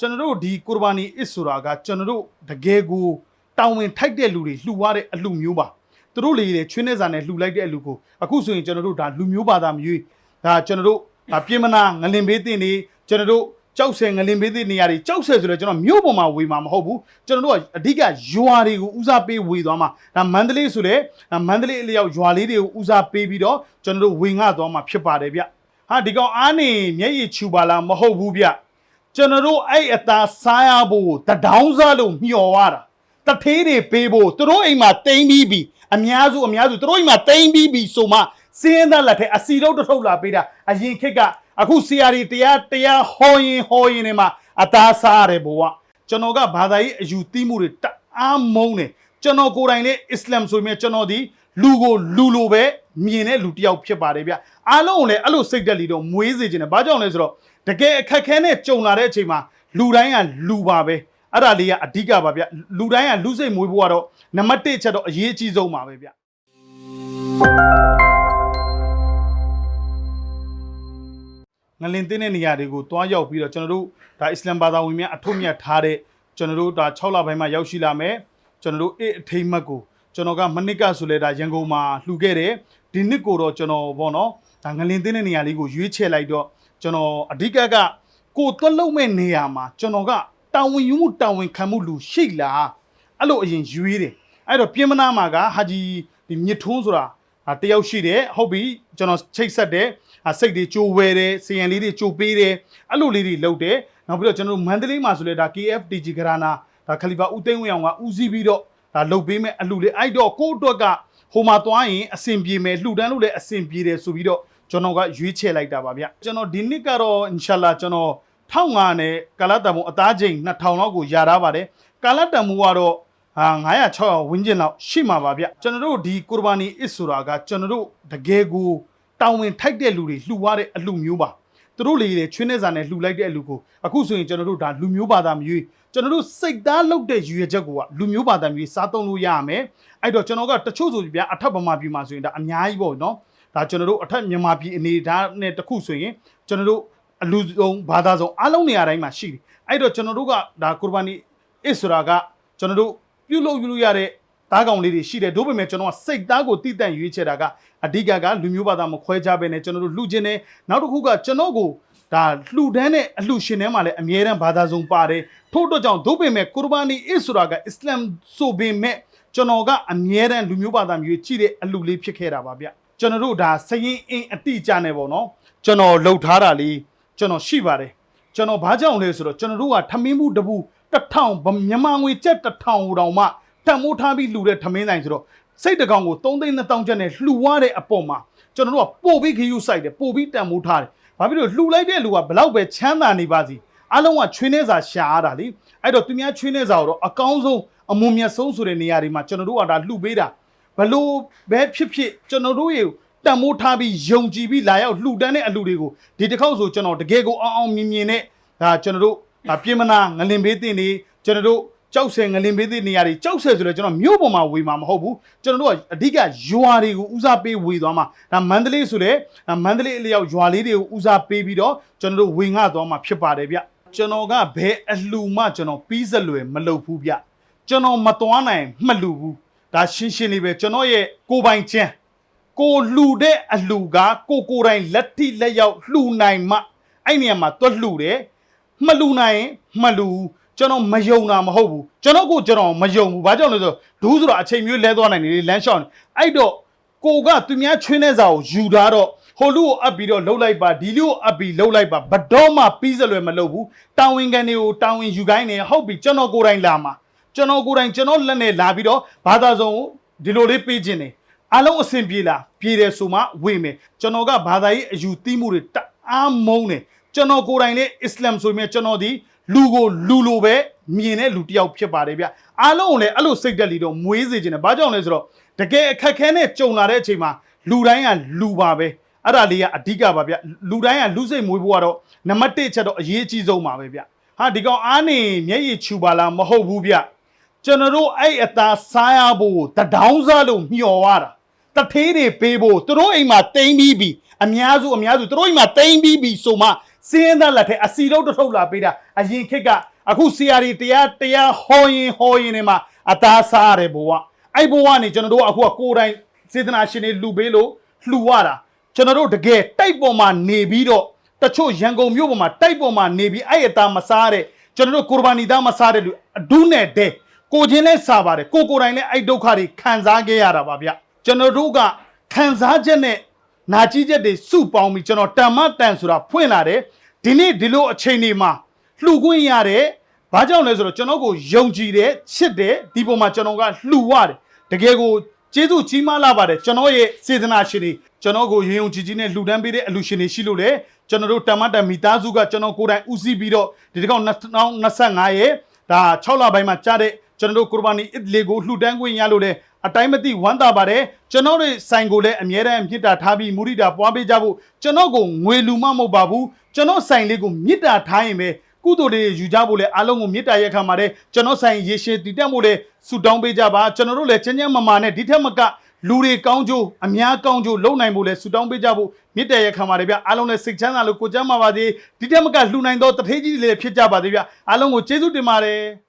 ကျွန်တော်တို့ဒီကူရဘာနီအစ်ဆိုတာကကျွန်တော်တို့တကယ်ကိုတောင်းဝင်ထိုက်တဲ့လူတွေလှူရတဲ့အလှမျိုးပါသူတို့လေလေချွင်းနေစာနဲ့လှူလိုက်တဲ့အလူကိုအခုဆိုရင်ကျွန်တော်တို့ဒါလူမျိုးဘာသာမရွေးဒါကျွန်တော်တို့ဒါပြင်မနာငလင်ဘေးတင်နေကျွန်တော်တို့ကြောက်ဆယ်ငလင်ဘေးတင်နေရာတွေကြောက်ဆယ်ဆိုတော့ကျွန်တော်မြို့ပေါ်မှာဝေမှာမဟုတ်ဘူးကျွန်တော်တို့ကအဓိကရွာတွေကိုဦးစားပေးဝေသွားမှာဒါမန္တလေးဆိုတဲ့ဒါမန္တလေးအလျောက်ရွာလေးတွေကိုဦးစားပေးပြီးတော့ကျွန်တော်တို့ဝေငှသွားမှာဖြစ်ပါတယ်ဗျဟာဒီကောင်အားနေမျက်ရည်ချူပါလားမဟုတ်ဘူးဗျ ကျွန်တော်တို့အဲ့အသားစားရဖို့တဒေါင်းစားလို့မျော်ရတာတထေးတွေပေးဖို့သူတို့အိမ်မှာတိမ့်ပြီးပြီအများစုအများစုသူတို့အိမ်မှာတိမ့်ပြီးပြီဆိုမှစင်းသားလက်ထဲအစီတော့တစ်ထုပ်လာပေးတာအရင်ခေတ်ကအခုစီယာရီတရားတရားဟောရင်ဟောရင်နေမှာအသားစားရတယ်ဘဝကျွန်တော်ကဘာသာရေးအယူသီးမှုတွေတအားမုန်းတယ်ကျွန်တော်ကိုယ်တိုင်လည်းအစ္စလာမ်ဆိုမြဲကျွန်တော်ဒီလူကိုလူလိုပဲမြင်တဲ့လူတစ်ယောက်ဖြစ်ပါတယ်ဗျအားလုံးကိုလည်းအဲ့လိုစိတ်တက်လီတော့မွေးစေခြင်းတယ်ဘာကြောင့်လဲဆိုတော့ တကယ်အခက်ခဲနဲ့ကြုံလာတဲ့အချိန်မှာလူတိုင်းကလူပါပဲအဲ့ဒါလေးကအဓိကပါဗျလူတိုင်းကလူစိတ်မွေးဖို့ကတော့နံပါတ်1ချက်တော့အရေးအကြီးဆုံးပါပဲဗျငလင်တင်းတဲ့နေရာတွေကိုတွားရောက်ပြီးတော့ကျွန်တော်တို့ဒါအစ္စလမ်ဘာသာဝင်များအထွတ်မြတ်ထားတဲ့ကျွန်တော်တို့ဒါ6လပိုင်းမှာရောက်ရှိလာမယ်ကျွန်တော်တို့အအထိမ့်မတ်ကိုကျွန်တော်ကမနစ်ကဆိုလဲဒါရန်ကုန်မှာလှူခဲ့တယ်ဒီနှစ်ကိုတော့ကျွန်တော်ဗောနော်ဒါငလင်တင်းတဲ့နေရာလေးကိုရွေးချယ်လိုက်တော့ ကျွန်တော်အဓိကကကိုသွက်လုံးမဲ့နေရာမှာကျွန်တော်ကတာဝန်ယူမှုတာဝန်ခံမှုလူရှိလားအဲ့လိုအရင်ရွေးတယ်အဲ့တော့ပြင်မနာမှာကဟာဂျီဒီမြစ်ထုံးဆိုတာဟာတယောက်ရှိတယ်ဟုတ်ပြီကျွန်တော်ချိတ်ဆက်တယ်ဟာစိတ်တွေကြိုးဝဲတယ်စီယန်လေးတွေကြိုးပေးတယ်အဲ့လိုလေးတွေလုပ်တယ်နောက်ပြီးတော့ကျွန်တော်တို့မန္တလေးမှာဆိုလဲဒါ KFTG ဂရနာဒါခလီဖာဦးသိန်းဝင်းအောင်ကဦးစီးပြီးတော့ဒါလုပ်ပေးမဲ့အလူလေးအဲ့တော့ကိုယ့်အတွက်ကဟိုမှာသွားရင်အဆင်ပြေမယ်လှူဒန်းလို့လည်းအဆင်ပြေတယ်ဆိုပြီးတော့ ကျွန်တော်ကရွေးချယ်လိုက်တာပါဗျကျွန်တော်ဒီနှစ်ကတော့အင်ရှာလာကျွန်တော်1500နဲ့ကာလတန်မိုးအသားချိန်2000လောက်ကိုယာထားပါတယ်ကာလတန်မိုးကတော့ဟာ900 600ဝန်းကျင်လောက်ရှိမှာပါဗျကျွန်တော်တို့ဒီကူရဘာနီအစ်ဆိုတာကကျွန်တော်တို့တကယ်ကိုတောင်းဝင်ထိုက်တဲ့လူတွေလှူရတဲ့အလူမျိုးပါသူတို့လေလေချွင်းနေစာနဲ့လှူလိုက်တဲ့အလူကိုအခုဆိုရင်ကျွန်တော်တို့ဒါလူမျိုးဘာသာမျိုးကျွန်တော်တို့စိတ်သားလုပ်တဲ့ရည်ရွယ်ချက်ကိုကလူမျိုးဘာသာမျိုးစားသုံးလို့ရရမယ်အဲ့တော့ကျွန်တော်ကတချို့ဆိုပြအထက်ဗမာပြည်မှာဆိုရင်ဒါအများကြီးပေါ့နော် ဒါကျွန်တော်တို့အထက်မြန်မာပြည်အနေဒါနဲ့တစ်ခုဆိုရင်ကျွန်တော်တို့အလူဆုံးဘာသာဆုံးအားလုံးနေရာတိုင်းမှာရှိတယ်အဲ့တော့ကျွန်တော်တို့ကဒါကူရဘာနီအစ္စရာကကျွန်တော်တို့ပြုလုပ်ယူလို့ရတဲ့သားကောင်လေးတွေရှိတယ်တို့ပေမဲ့ကျွန်တော်ကစိတ်သားကိုတည်တံ့ရွေးချယ်တာကအဓိကကလူမျိုးဘာသာမခွဲခြားပဲနဲ့ကျွန်တော်တို့လှူခြင်းနဲ့နောက်တစ်ခုကကျွန်တော်ကိုဒါလှူဒန်းတဲ့အလှူရှင်ထဲမှာလည်းအမြဲတမ်းဘာသာဆုံးပါတယ်ထို့အတွက်ကြောင့်တို့ပေမဲ့ကူရဘာနီအစ္စရာကအစ္စလမ်ဆိုပေမဲ့ကျွန်တော်ကအမြဲတမ်းလူမျိုးဘာသာမျိုးကြည့်တဲ့အလှူလေးဖြစ်ခဲ့တာပါဗျ ကျွန်တော်တို့ဒါစရင်အင်းအတိအကျနဲ့ပေါ့နော်ကျွန်တော်လှုပ်ထားတာလေးကျွန်တော်ရှိပါတယ်ကျွန်တော်ဘာကြောင့်လဲဆိုတော့ကျွန်တော်တို့ကထမင်းမှုတစ်ပူတစ်ထောင်ဗမြန်မာငွေကျပ်တစ်ထောင်တောင်မှတန်မိုးထားပြီးလှူတဲ့ထမင်းဆိုင်ဆိုတော့စိတ်တကောင်ကို3သိန်း2000ကျပ်နဲ့လှူရတဲ့အပေါ်မှာကျွန်တော်တို့ကပို့ပြီးခရူးဆိုင်တယ်ပို့ပြီးတန်မိုးထားတယ်ဘာဖြစ်လို့လှူလိုက်တဲ့လူကဘလောက်ပဲချမ်းသာနေပါစီအလုံးကချွေးနေစာရှာရတာလေအဲ့တော့သူများချွေးနေစာကိုတော့အကောင်းဆုံးအမွန်မြတ်ဆုံးဆိုတဲ့နေရာတွေမှာကျွန်တော်တို့ကဒါလှူပေးတာ ဘလို့ပဲဖြစ်ဖြစ်ကျွန်တော်တို့ရေတန်မိုးထားပြီးယုံကြည်ပြီးလာရောက်လှူဒန်းတဲ့အလူတွေကိုဒီတစ်ခေါက်ဆိုကျွန်တော်တကယ်ကိုအောင်အောင်မြင်မြင်နဲ့ဒါကျွန်တော်တို့ဒါပြင်မနာငလင်ဘေးတင်နေကျွန်တော်တို့ကြောက်ဆယ်ငလင်ဘေးတင်နေရာတွေကြောက်ဆယ်ဆိုတော့ကျွန်တော်မြို့ပေါ်မှာဝေမှာမဟုတ်ဘူးကျွန်တော်တို့ကအဓိကရွာတွေကိုဦးစားပေးဝေသွားမှာဒါမန္တလေးဆိုတဲ့ဒါမန္တလေးအလျောက်ရွာလေးတွေကိုဦးစားပေးပြီးတော့ကျွန်တော်တို့ဝေငှသွားမှာဖြစ်ပါတယ်ဗျကျွန်တော်ကဘယ်အလှမှကျွန်တော်ပြီးစလွယ်မလုပ်ဘူးဗျကျွန်တော်မသွားနိုင်မလှဘူး ဒါရှင်းရှင်းလေးပဲကျွန်တော်ရဲ့ကိုယ်ပိုင်ချမ်းကိုလှူတဲ့အလှူကကိုကိုယ်တိုင်လက်ထိလက်ရောက်လှူနိုင်မှအဲ့နေရာမှာတွက်လှူတယ်မလှူနိုင်ရင်မလှူဘူးကျွန်တော်မယုံတာမဟုတ်ဘူးကျွန်တော်ကိုကျွန်တော်မယုံဘူးဘာကြောင့်လဲဆိုတော့ဒူးဆိုတော့အချိန်မျိုးလဲသွားနိုင်တယ်လေလမ်းလျှောက်နေအဲ့တော့ကိုကသူများချွင်းတဲ့စာကိုယူထားတော့ဟိုလူကိုအပ်ပြီးတော့လှုပ်လိုက်ပါဒီလူကိုအပ်ပြီးလှုပ်လိုက်ပါဘတော်မှပြီးစလွယ်မလှုပ်ဘူးတာဝန်ခံတွေကိုတာဝန်ယူခိုင်းနေဟုတ်ပြီကျွန်တော်ကိုယ်တိုင်လာမှာ ကျွန်တော်ကိုယ်တိုင်ကျွန်တော်လက်နဲ့လာပြီးတော့ဘာသာစုံကိုဒီလိုလေးပေးခြင်းနေအလုံးအဆင်ပြေလားပြေတယ်ဆိုမှဝေမယ်ကျွန်တော်ကဘာသာရေးအယူသီးမှုတွေတအားမုန်းတယ်ကျွန်တော်ကိုယ်တိုင်လည်းအစ္စလာမ်ဆိုမြဲကျွန်တော်ဒီလူကိုလူလိုပဲမြင်တဲ့လူတစ်ယောက်ဖြစ်ပါတယ်ဗျအားလုံးကိုလည်းအဲ့လိုစိတ်တက်လီတော့မွေးစေခြင်းနဲ့ဘာကြောင့်လဲဆိုတော့တကယ်အခက်ခဲနဲ့ကြုံလာတဲ့အချိန်မှာလူတိုင်းကလူပါပဲအဲ့ဒါလေးကအဓိကပါဗျလူတိုင်းကလူစိတ်မွေးဖို့ကတော့နံပါတ်1ချက်တော့အရေးအကြီးဆုံးပါပဲဗျဟာဒီကောင်အားနေမျက်ရည်ချူပါလားမဟုတ်ဘူးဗျ ကျွန်တော်တို့အဲ့အသားစားရဖို့တဒေါင်းစားလို့မျော်ရတာတထေးတွေပေးဖို့သူတို့အိမ်မှာတိမ့်ပြီးပြီအများစုအများစုသူတို့အိမ်မှာတိမ့်ပြီးပြီဆိုမှစင်းရင်သားလက်ထက်အစီတော့တစ်ထုပ်လာပေးတာအရင်ခေတ်ကအခုစီယာရီတရားတရားဟောရင်ဟောရင်နေမှာအသားစားရတယ်ဘဝအဲ့ဘဝနေကျွန်တော်တို့ကအခုကကိုယ်တိုင်စေတနာရှင်တွေလှူပေးလို့လှူရတာကျွန်တော်တို့တကယ်တိုက်ပေါ်မှာနေပြီးတော့တချို့ရန်ကုန်မြို့ပေါ်မှာတိုက်ပေါ်မှာနေပြီးအဲ့အသားမစားတဲ့ကျွန်တော်တို့ကိုရဘာနီသားမစားတဲ့လူအဒုနဲ့တဲ့ ကိုချင်းလဲစားပါတယ်ကိုကိုယ်တိုင်လဲအဲ့ဒုက္ခတွေခံစားခဲ့ရတာပါဗျကျွန်တော်တို့ကခံစားချက်နဲ့နာကြီးချက်တွေစုပေါင်းပြီးကျွန်တော်တမ္မတန်ဆိုတာဖွင့်လာတယ်ဒီနေ့ဒီလိုအချိန်တွေမှာလှူခွင့်ရတယ်ဘာကြောင့်လဲဆိုတော့ကျွန်တော်ကိုယုံကြည်တယ်ချစ်တယ်ဒီပုံမှာကျွန်တော်ကလှူရတယ်တကယ်ကိုကျေးဇူးကြီးမားလာပါတယ်ကျွန်တော်ရဲ့စေတနာရှင်တွေကျွန်တော်ကိုယုံယုံကြည်ကြည်နဲ့လှူဒန်းပေးတဲ့အလူရှင်တွေရှိလို့လေကျွန်တော်တို့တမ္မတန်မိသားစုကကျွန်တော်ကိုယ်တိုင်ဦးစီးပြီးတော့ဒီတစ်ခေါက်2025ရဲ့ဒါ6လပိုင်းမှာကြားတဲ့ ကျွန်တော်တို့ကုရ်ဘာနီအစ်လေကိုလှူဒန်းခွင့်ရလို့လေအတိုင်းမသိဝမ်းသာပါတယ်ကျွန်တော်တို့ဆိုင်ကိုလည်းအမြဲတမ်းမြစ်တာထားပြီးမူရိတာပွားပေးကြဖို့ကျွန်တော်ကိုငွေလူမမဟုတ်ပါဘူးကျွန်တော်ဆိုင်လေးကိုမြစ်တာထားရင်ပဲကုသိုလ်တွေယူကြဖို့လဲအားလုံးကိုမြစ်တာရက်ခံပါတယ်ကျွန်တော်ဆိုင်ရေရှည်တည်တက်ဖို့လဲဆူတောင်းပေးကြပါကျွန်တော်တို့လည်းချမ်းချမ်းမမာနဲ့ဒီထက်မကလူတွေကောင်းကျိုးအများကောင်းကျိုးလုံနိုင်ဖို့လဲဆူတောင်းပေးကြဖို့မြစ်တာရက်ခံပါတယ်ဗျအားလုံးလည်းစိတ်ချမ်းသာလို့ကိုကြမ်းပါပါစေဒီထက်မကလှူနိုင်သောတထေးကြီးတွေလည်းဖြစ်ကြပါသေးဗျအားလုံးကိုကျေးဇူးတင်ပါတယ်